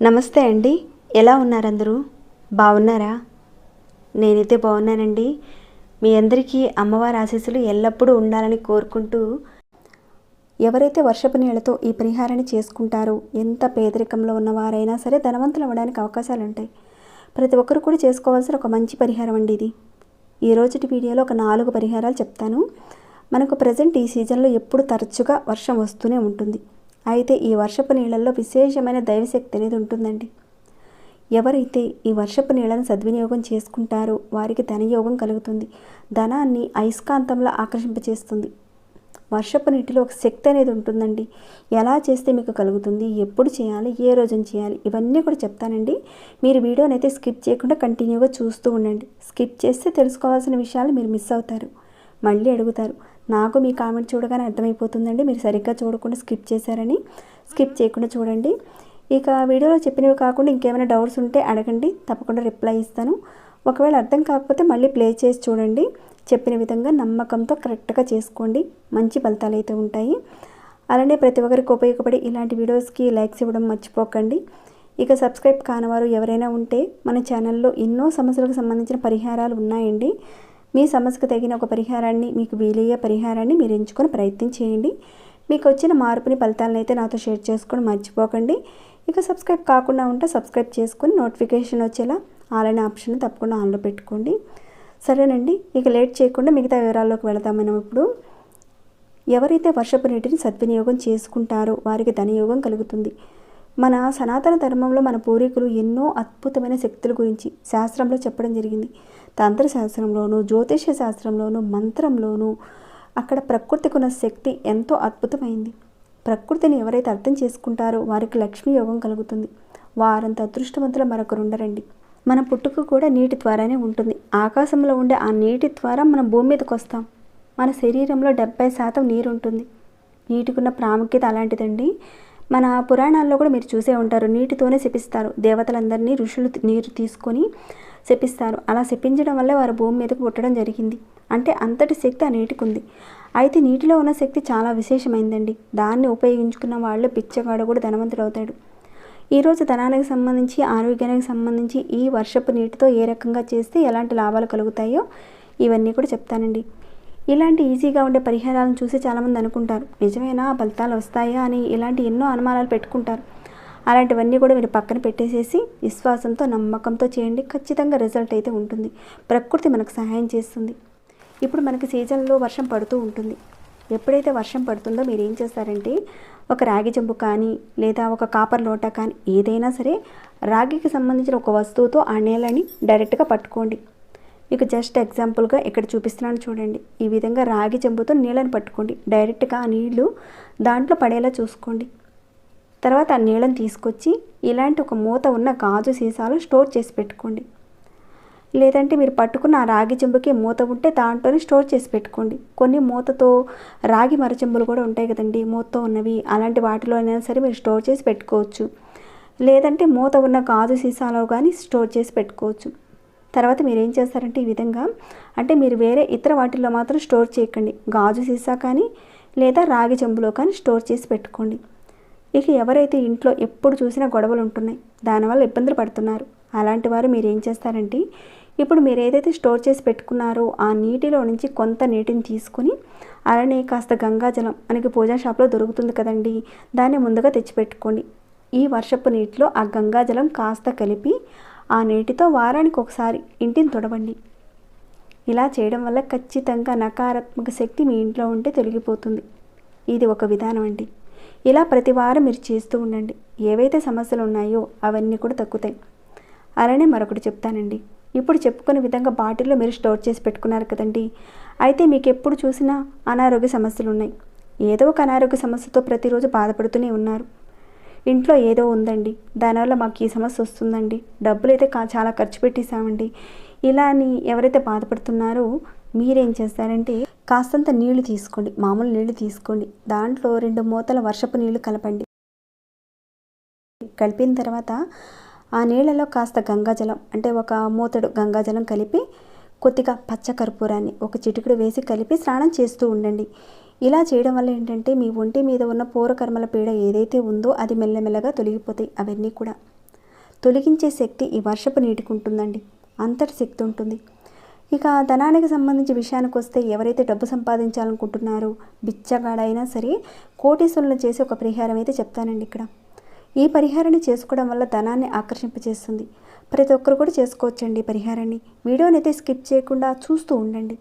నమస్తే అండి. ఎలా ఉన్నారందరూ? బాగున్నారా? నేనైతే బాగున్నానండి. మీ అందరికీ అమ్మవారి ఆశీస్సులు ఎల్లప్పుడూ ఉండాలని కోరుకుంటూ ఎవరైతే వర్షపు నీళ్ళతో ఈ పరిహారాన్ని చేసుకుంటారో ఎంత పేదరికంలో ఉన్నవారైనా సరే ధనవంతులు అవ్వడానికి అవకాశాలు ఉంటాయి ప్రతి ఒక్కరు కూడా చేసుకోవాల్సిన ఒక మంచి పరిహారం అండి ఇది. ఈ రోజుటి వీడియోలో ఒక నాలుగు పరిహారాలు చెప్తాను. మనకు ప్రజెంట్ ఈ సీజన్లో ఎప్పుడు తరచుగా వర్షం వస్తూనే ఉంటుంది. అయితే ఈ వర్షపు నీళ్ళల్లో విశేషమైన దైవశక్తి అనేది ఉంటుందండి. ఎవరైతే ఈ వర్షపు నీళ్ళను సద్వినియోగం చేసుకుంటారో వారికి ధనయోగం కలుగుతుంది. ధనాన్ని అయస్కాంతంలో ఆకర్షింపచేస్తుంది. వర్షపు నీటిలో ఒక శక్తి అనేది ఉంటుందండి. ఎలా చేస్తే మీకు కలుగుతుంది? ఎప్పుడు చేయాలి? ఏ రోజున చేయాలి? ఇవన్నీ కూడా చెప్తానండి. మీరు వీడియోని అయితే స్కిప్ చేయకుండా కంటిన్యూగా చూస్తూ ఉండండి. స్కిప్ చేస్తే తెలుసుకోవాల్సిన విషయాలు మీరు మిస్ అవుతారు. మళ్ళీ అడుగుతారు. నాకు మీ కామెంట్ చూడగానే అర్థమైపోతుందండి. మీరు సరిగ్గా చూడకుండా స్కిప్ చేశారని. స్కిప్ చేయకుండా చూడండి. ఇక వీడియోలో చెప్పినవి కాకుండా ఇంకేమైనా డౌట్స్ ఉంటే అడగండి. తప్పకుండా రిప్లై ఇస్తాను. ఒకవేళ అర్థం కాకపోతే మళ్ళీ ప్లే చేసి చూడండి. చెప్పిన విధంగా నమ్మకంతో కరెక్ట్గా చేసుకోండి. మంచి ఫలితాలు అయితే ఉంటాయి. అలానే ప్రతి ఒక్కరికి ఉపయోగపడి ఇలాంటి వీడియోస్కి లైక్స్ ఇవ్వడం మర్చిపోకండి. ఇక సబ్స్క్రైబ్ కానివారు ఎవరైనా ఉంటే మన ఛానల్లో ఎన్నో సమస్యలకు సంబంధించిన పరిహారాలు ఉన్నాయండి. మీ సమస్యకు తగిన ఒక పరిహారాన్ని మీకు వీలయ్యే పరిహారాన్ని మీరు ఎంచుకొని ప్రయత్నం చేయండి. మీకు వచ్చిన మార్పుని ఫలితాలను అయితే నాతో షేర్ చేసుకొని మర్చిపోకండి. ఇక సబ్స్క్రైబ్ కాకుండా ఉంటే సబ్స్క్రైబ్ చేసుకొని నోటిఫికేషన్ వచ్చేలా ఆల్ అనే ఆప్షన్ తప్పకుండా ఆన్లో పెట్టుకోండి. సరేనండి ఇక లేట్ చేయకుండా మిగతా వివరాల్లోకి వెళదాం మనం ఇప్పుడు. ఎవరైతే వర్షపు నీటిని సద్వినియోగం చేసుకుంటారో వారికి ధనయోగం కలుగుతుంది. మన సనాతన ధర్మంలో మన పూర్వీకులు ఎన్నో అద్భుతమైన శక్తుల గురించి శాస్త్రంలో చెప్పడం జరిగింది. తంత్రశాస్త్రంలోనూ జ్యోతిష శాస్త్రంలోనూ మంత్రంలోనూ అక్కడ ప్రకృతికి ఉన్న శక్తి ఎంతో అద్భుతమైంది. ప్రకృతిని ఎవరైతే అర్థం చేసుకుంటారో వారికి లక్ష్మీ యోగం కలుగుతుంది. వారంత అదృష్టవంతులు మరొకరు ఉండరండి. మన పుట్టుక కూడా నీటి ద్వారానే ఉంటుంది. ఆకాశంలో ఉండే ఆ నీటి ద్వారా మనం భూమి మీదకి వస్తాం. మన శరీరంలో డెబ్బై శాతం నీరు ఉంటుంది నీటికున్న ప్రాముఖ్యత అలాంటిదండి. మన పురాణాల్లో కూడా మీరు చూసే ఉంటారు. నీటితోనే శపిస్తారు. దేవతలందరినీ ఋషులు నీరు తీసుకొని శపిస్తారు. అలా శపించడం వల్ల వారు భూమి మీదకు పుట్టడం జరిగింది. అంటే అంతటి శక్తి ఆ నీటికి ఉంది అయితే నీటిలో ఉన్న శక్తి చాలా విశేషమైందండి. దాన్ని ఉపయోగించుకున్న వాళ్ళు పిచ్చగాడు కూడా ధనవంతుడు అవుతాడు ఈరోజు ధనానికి సంబంధించి ఆరోగ్యానికి సంబంధించి ఈ వర్షపు నీటితో ఏ రకంగా చేస్తే ఎలాంటి లాభాలు కలుగుతాయో ఇవన్నీ కూడా చెప్తానండి. ఇలాంటి ఈజీగా ఉండే పరిహారాలను చూసి చాలామంది అనుకుంటారు నిజమేనా? ఫలితాలు వస్తాయా? అని ఇలాంటి ఎన్నో అనుమానాలు పెట్టుకుంటారు. అలాంటివన్నీ కూడా మీరు పక్కన పెట్టేసేసి విశ్వాసంతో నమ్మకంతో చేయండి. ఖచ్చితంగా రిజల్ట్ అయితే ఉంటుంది. ప్రకృతి మనకు సహాయం చేస్తుంది. ఇప్పుడు మనకి సీజన్లో వర్షం పడుతూ ఉంటుంది. ఎప్పుడైతే వర్షం పడుతుందో మీరు ఏం చేస్తారంటే ఒక రాగి చెంబు కానీ లేదా ఒక కాపర్ లోట కానీ ఏదైనా సరే రాగికి సంబంధించిన ఒక వస్తువుతో ఆ నేలని డైరెక్ట్గా పట్టుకోండి. మీకు జస్ట్ ఎగ్జాంపుల్గా ఇక్కడ చూపిస్తున్నాను చూడండి. ఈ విధంగా రాగి చెంబుతో నీళ్ళని పట్టుకోండి. డైరెక్ట్గా ఆ నీళ్ళు దాంట్లో పడేలా చూసుకోండి. తర్వాత ఆ నీళ్ళని తీసుకొచ్చి ఇలాంటి ఒక మూత ఉన్న గాజు సీసాలు స్టోర్ చేసి పెట్టుకోండి. లేదంటే మీరు పట్టుకున్న ఆ రాగి చెంబుకి మూత ఉంటే దాంట్లోనే స్టోర్ చేసి పెట్టుకోండి. కొన్ని మూతతో రాగి మరచెంబులు కూడా ఉంటాయి కదండి మూతతో ఉన్నవి. అలాంటి వాటిలో అయినా సరే మీరు స్టోర్ చేసి పెట్టుకోవచ్చు. లేదంటే మూత ఉన్న గాజు సీసాలో కానీ స్టోర్ చేసి పెట్టుకోవచ్చు. తర్వాత మీరు ఏం చేస్తారంటే ఈ విధంగా అంటే మీరు వేరే ఇతర వాటిల్లో మాత్రం స్టోర్ చేయకండి. గాజు సీసా కానీ లేదా రాగి చెంబులో కానీ స్టోర్ చేసి పెట్టుకోండి. ఇక ఎవరైతే ఇంట్లో ఎప్పుడు చూసినా గొడవలు ఉంటున్నాయి దానివల్ల ఇబ్బందులు పడుతున్నారు. అలాంటి వారు మీరు ఏం చేస్తారంటే ఇప్పుడు మీరు ఏదైతే స్టోర్ చేసి పెట్టుకున్నారో ఆ నీటిలో నుంచి కొంత నీటిని తీసుకుని అలానే కాస్త గంగాజలం మనకి పూజా షాప్లో దొరుకుతుంది కదండి దాన్ని ముందుగా తెచ్చిపెట్టుకోండి. ఈ వర్షపు నీటిలో ఆ గంగాజలం కాస్త కలిపి ఆ నీటితో వారానికి ఒకసారి ఇంటిని తుడవండి. ఇలా చేయడం వల్ల ఖచ్చితంగా నకారాత్మక శక్తి మీ ఇంట్లో ఉంటే తొలగిపోతుంది. ఇది ఒక విధానం అండి. ఇలా ప్రతి వారం మీరు చేస్తూ ఉండండి. ఏవైతే సమస్యలు ఉన్నాయో అవన్నీ కూడా తగ్గుతాయి. అలానే మరొకటి చెప్తానండి. ఇప్పుడు చెప్పుకునే విధంగా బాటిల్లో మీరు స్టోర్ చేసి పెట్టుకున్నారు కదండి. అయితే మీకు ఎప్పుడు చూసినా అనారోగ్య సమస్యలు ఉన్నాయి ఏదో ఒక అనారోగ్య సమస్యతో ప్రతిరోజు బాధపడుతూనే ఉన్నారు. ఇంట్లో ఏదో ఉందండి. దానివల్ల మాకు ఈ సమస్య వస్తుందండి. డబ్బులు అయితే చాలా ఖర్చు పెట్టేశామండి. ఇలా అని ఎవరైతే బాధపడుతున్నారో మీరేం చేస్తారంటే కాస్తంత నీళ్ళు తీసుకోండి. మామూలు నీళ్ళు తీసుకోండి. దాంట్లో రెండు మూతల వర్షపు నీళ్ళు కలపండి. కలిపిన తర్వాత ఆ నీళ్ళలో కాస్త గంగాజలం అంటే ఒక మూతడు గంగాజలం కలిపి కొద్దిగా పచ్చ కర్పూరాన్ని ఒక చిటికుడు వేసి కలిపి స్నానం చేస్తూ ఉండండి. ఇలా చేయడం వల్ల ఏంటంటే మీ ఒంటి మీద ఉన్న పూర్వకర్మల పీడ ఏదైతే ఉందో అది మెల్లమెల్లగా తొలగిపోతాయి అవన్నీ కూడా. తొలగించే శక్తి ఈ వర్షపు నీటికి ఉంటుందండి. అంతటి శక్తి ఉంటుంది. ఇక ధనానికి సంబంధించి విషయానికి వస్తే ఎవరైతే డబ్బు సంపాదించాలనుకుంటున్నారో బిచ్చగాడైనా సరే కోటీశ్వరులను చేసి ఒక పరిహారం అయితే చెప్తానండి ఇక్కడ. ఈ పరిహారాన్ని చేసుకోవడం వల్ల ధనాన్ని ఆకర్షింపచేస్తుంది. ప్రతి ఒక్కరు కూడా చేసుకోవచ్చండి పరిహారాన్ని. వీడియోని అయితే స్కిప్ చేయకుండా చూస్తూ ఉండండి.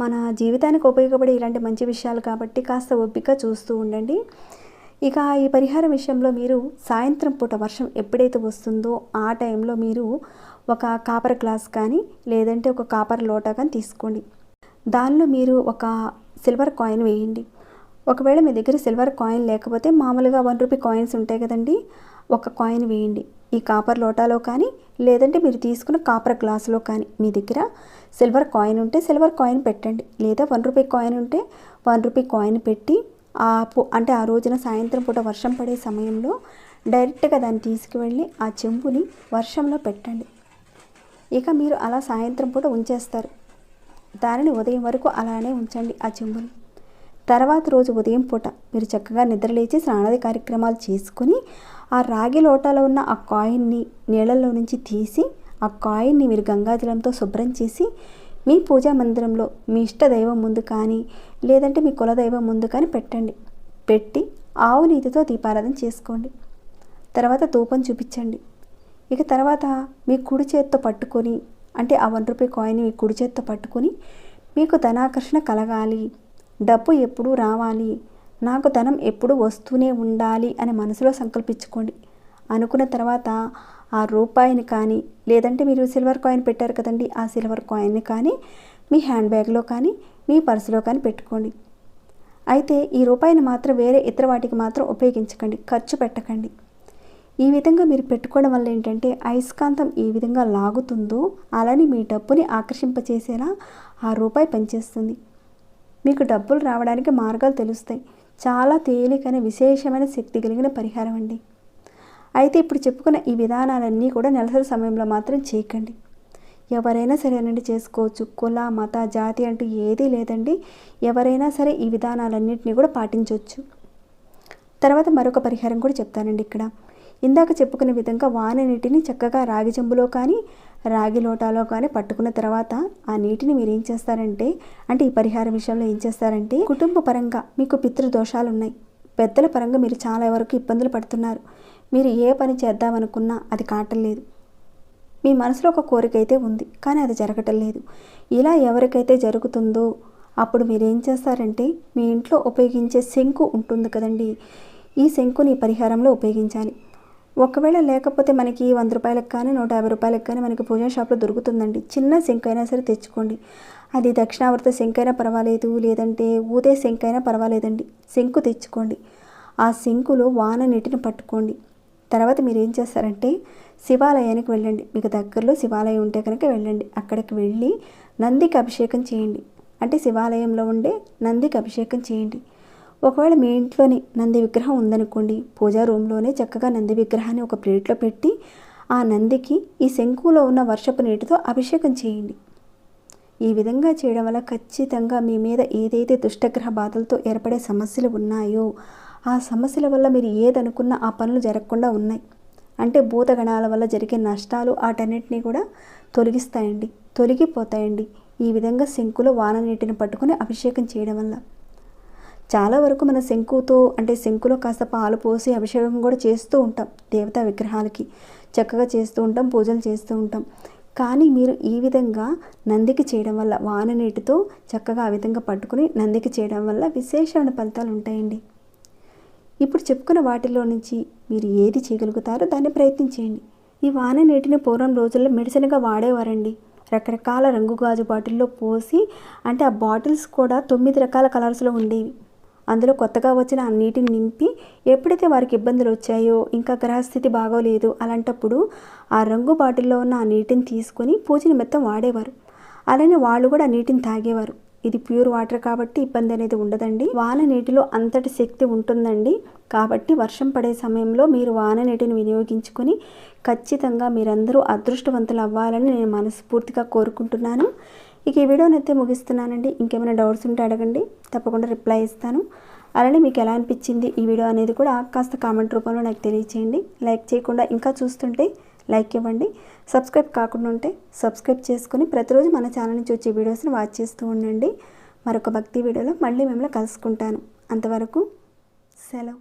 మన జీవితానికి ఉపయోగపడే ఇలాంటి మంచి విషయాలు కాబట్టి కాస్త ఓపిక చూస్తూ ఉండండి. ఇక ఈ పరిహారం విషయంలో మీరు సాయంత్రం పూట వర్షం ఎప్పుడైతే వస్తుందో ఆ టైంలో మీరు ఒక కాపర్ గ్లాస్ కానీ లేదంటే ఒక కాపర్ లోటా కానీ తీసుకోండి. దానిలో మీరు ఒక సిల్వర్ కాయిన్ వేయండి. ఒకవేళ మీ దగ్గర సిల్వర్ కాయిన్ లేకపోతే మామూలుగా వన్ రూపీ కాయిన్స్ ఉంటాయి కదండి ఒక కాయిన్ వేయండి. ఈ కాపర్ లోటాలో కానీ లేదంటే మీరు తీసుకున్న కాపర్ గ్లాసులో కానీ మీ దగ్గర సిల్వర్ కాయిన్ ఉంటే సిల్వర్ కాయిన్ పెట్టండి. లేదా వన్ రూపీ కాయిన్ ఉంటే వన్ రూపీ కాయిన్ పెట్టి ఆ అంటే ఆ రోజున సాయంత్రం పూట వర్షం పడే సమయంలో డైరెక్ట్గా దాన్ని తీసుకువెళ్ళి ఆ చెంబుని వర్షంలో పెట్టండి. ఇక మీరు అలా సాయంత్రం పూట ఉంచేస్తారు. దానిని ఉదయం వరకు అలానే ఉంచండి ఆ చెంబుని. తర్వాత రోజు ఉదయం పూట మీరు చక్కగా నిద్రలేచి స్నానాది కార్యక్రమాలు చేసుకుని ఆ రాగి లోటాలో ఉన్న ఆ కాయిన్ని నీళ్ళల్లో నుంచి తీసి ఆ కాయిన్ని మీరు గంగాజలంతో శుభ్రం చేసి మీ పూజా మందిరంలో మీ ఇష్ట దైవం ముందు కానీ లేదంటే మీ కులదైవం ముందు కానీ పెట్టండి. పెట్టి ఆవు నీతితో దీపారాధన చేసుకోండి. తర్వాత ధూపం చూపించండి. ఇక తర్వాత మీ కుడి చేత్తో పట్టుకొని అంటే ఆ వన్ రూపీ కాయిన్ మీ కుడి చేత్తో పట్టుకొని మీకు ధనాకర్షణ కలగాలి. డబ్బు ఎప్పుడు రావాలి. నాకు ధనం ఎప్పుడు వస్తూనే ఉండాలి అని మనసులో సంకల్పించుకోండి. అనుకున్న తర్వాత ఆ రూపాయిని కానీ లేదంటే మీరు సిల్వర్ కాయిన్ పెట్టారు కదండి ఆ సిల్వర్ కాయిన్ని కానీ మీ హ్యాండ్ బ్యాగ్లో కానీ మీ పర్సులో కానీ పెట్టుకోండి. అయితే ఈ రూపాయిని మాత్రం వేరే ఇతర వాటికి మాత్రం ఉపయోగించకండి. ఖర్చు పెట్టకండి. ఈ విధంగా మీరు పెట్టుకోవడం వల్ల ఏంటంటే అయస్కాంతం ఏ విధంగా లాగుతుందో అలానే మీ డబ్బుని ఆకర్షింపచేసేలా ఆ రూపాయి పనిచేస్తుంది. మీకు డబ్బులు రావడానికి మార్గాలు తెలుస్తాయి. చాలా తేలికైన విశేషమైన శక్తి కలిగిన పరిహారం అండి. అయితే ఇప్పుడు చెప్పుకున్న ఈ విధానాలన్నీ కూడా నెలసరి సమయంలో మాత్రం చేయకండి. ఎవరైనా సరేనండి చేసుకోవచ్చు. కుల మత జాతి అంటూ ఏదీ లేదండి. ఎవరైనా సరే ఈ విధానాలన్నింటినీ కూడా పాటించవచ్చు. తర్వాత మరొక పరిహారం కూడా చెప్తానండి ఇక్కడ. ఇందాక చెప్పుకునే విధంగా వాన నీటిని చక్కగా రాగి చెంబులో కానీ రాగి లోటాలో కానీ పట్టుకున్న తర్వాత ఆ నీటిని మీరు ఏం చేస్తారంటే అంటే ఈ పరిహారం విషయంలో ఏం చేస్తారంటే కుటుంబ పరంగా మీకు పితృదోషాలు ఉన్నాయి పెద్దల పరంగా మీరు చాలా వరకు ఇబ్బందులు పడుతున్నారు. మీరు ఏ పని చేద్దామనుకున్నా అది కాటం లేదు. మీ మనసులో ఒక కోరిక అయితే ఉంది కానీ అది జరగటం లేదు. ఇలా ఎవరికైతే జరుగుతుందో అప్పుడు మీరు ఏం చేస్తారంటే మీ ఇంట్లో ఉపయోగించే శంకు ఉంటుంది కదండి ఈ శంకుని పరిహారంలో ఉపయోగించాలి. ఒకవేళ లేకపోతే మనకి వంద రూపాయలకు కానీ నూట యాభై రూపాయలకు కానీ మనకి పూజా షాప్లో దొరుకుతుందండి. చిన్న శంకు అయినా సరే తెచ్చుకోండి. అది దక్షిణావర్త సింక్ అయినా పర్వాలేదు లేదంటే ఊదే సింక్ అయినా పర్వాలేదండి. శంకు తెచ్చుకోండి. ఆ సింకులో వాన నీటిని పట్టుకోండి. తర్వాత మీరు ఏం చేస్తారంటే శివాలయానికి వెళ్ళండి. మీకు దగ్గరలో శివాలయం ఉంటే కనుక వెళ్ళండి. అక్కడికి వెళ్ళి నందికి అభిషేకం చేయండి. అంటే శివాలయంలో ఉండే నందికి అభిషేకం చేయండి. ఒకవేళ మీ ఇంట్లోని నంది విగ్రహం ఉందనుకోండి పూజా రూమ్లోనే చక్కగా నంది విగ్రహాన్ని ఒక ప్లేట్లో పెట్టి ఆ నందికి ఈ శంకులో ఉన్న వర్షపు నీటితో అభిషేకం చేయండి. ఈ విధంగా చేయడం వల్ల ఖచ్చితంగా మీ మీద ఏదైతే దుష్టగ్రహ బాధలతో ఏర్పడే సమస్యలు ఉన్నాయో ఆ సమస్యల వల్ల మీరు ఏదనుకున్న ఆ పనులు జరగకుండా ఉన్నాయి. అంటే భూతగణాల వల్ల జరిగే నష్టాలు వాటన్నిటినీ కూడా తొలగిస్తాయండి తొలగిపోతాయండి. ఈ విధంగా శంకులో వాన నీటిని పట్టుకొని అభిషేకం చేయడం వల్ల. చాలా వరకు మన శంకుతో అంటే శంకులో కాస్త పాలు పోసి అభిషేకం కూడా చేస్తూ ఉంటాం దేవతా విగ్రహాలకి. చక్కగా చేస్తూ ఉంటాం పూజలు చేస్తూ ఉంటాం. కానీ మీరు ఈ విధంగా నందికి చేయడం వల్ల వాన నీటితో చక్కగా ఆ విధంగా పట్టుకుని నందికి చేయడం వల్ల విశేషమైన ఫలితాలు ఉంటాయండి. ఇప్పుడు చెప్పుకున్న వాటిలో నుంచి మీరు ఏది చేయగలుగుతారో దాన్ని ప్రయత్నించేయండి. ఈ వాన నీటిని పూర్వం రోజుల్లో మెడిసిన్గా వాడేవారండి. రకరకాల రంగు గాజు బాటిల్లో పోసి అంటే ఆ బాటిల్స్ కూడా తొమ్మిది రకాల కలర్స్లో ఉండేవి. అందులో కొత్తగా వచ్చిన ఆ నీటిని నింపి ఎప్పుడైతే వారికి ఇబ్బందులు వచ్చాయో ఇంకా గ్రహస్థితి బాగోలేదు అలాంటప్పుడు ఆ రంగు బాటిల్లో ఉన్న ఆ నీటిని తీసుకొని పూజ నిమిత్తం వాడేవారు. అలానే వాళ్ళు కూడా ఆ నీటిని తాగేవారు. ఇది ప్యూర్ వాటర్ కాబట్టి ఇబ్బంది అనేది ఉండదండి. వాన నీటిలో అంతటి శక్తి ఉంటుందండి. కాబట్టి వర్షం పడే సమయంలో మీరు వాన నీటిని వినియోగించుకొని ఖచ్చితంగా మీరందరూ అదృష్టవంతులు అవ్వాలని నేను మనస్ఫూర్తిగా కోరుకుంటున్నాను. ఇక ఈ వీడియోని అయితే ముగిస్తున్నానండి. ఇంకేమైనా డౌట్స్ ఉంటే అడగండి. తప్పకుండా రిప్లై ఇస్తాను. అలానే మీకు ఎలా అనిపించింది ఈ వీడియో అనేది కూడా కాస్త కామెంట్ రూపంలో నాకు తెలియచేయండి. లైక్ చేయకుండా ఇంకా చూస్తుంటే లైక్ ఇవ్వండి. సబ్స్క్రైబ్ కాకుండా ఉంటే సబ్స్క్రైబ్ చేసుకుని ప్రతిరోజు మన ఛానల్ నుంచి వచ్చే వీడియోస్ని వాచ్ చేస్తూ ఉండండి. మరొక భక్తి వీడియోలో మళ్ళీ మిమ్మల్ని కలుసుకుంటాను. అంతవరకు సెలవు.